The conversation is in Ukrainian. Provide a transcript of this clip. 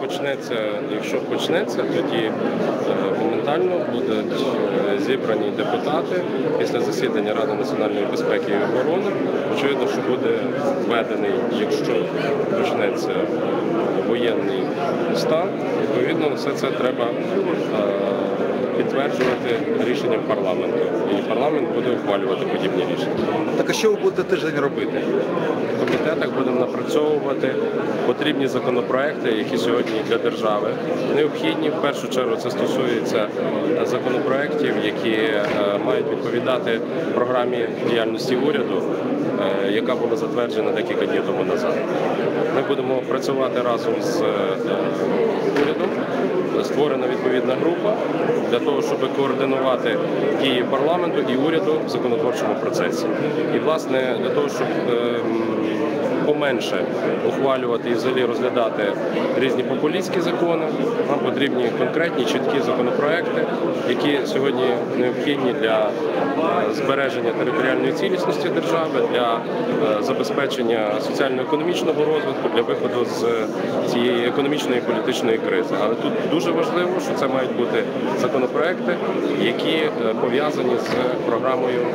почнеться, якщо почнеться, тоді е, моментально будуть е, зібрані депутати після засідання Ради національної безпеки і оборони. Очевидно, що буде введений, якщо почнеться воєнний стан, відповідно все це треба підтверджувати рішенням парламенту. І парламент буде ухвалювати подібні рішення. Так а що ви будете тиждень робити? В комітетах будемо напрацьовувати потрібні законопроекти, які сьогодні для держави необхідні. В першу чергу це стосується е, законопроектів, які е, мають відповідати програмі діяльності уряду, е, яка була затверджена декілька днів тому назад. Ми будемо працювати разом з урядом. Створена відповідна група для того, щоб координувати дії парламенту і уряду в законотворчому процесі. І власне для того, щоб ем, поменше ухвалювати і взагалі розглядати різні популістські закони. Нам потрібні конкретні чіткі законопроекти, які сьогодні необхідні для е, збереження територіальної цілісності держави, для е, забезпечення соціально-економічного розвитку, для виходу з цієї економічної і політичної кризи. Але тут дуже важливо, що це мають бути законопроекти, які е, пов'язані з програмою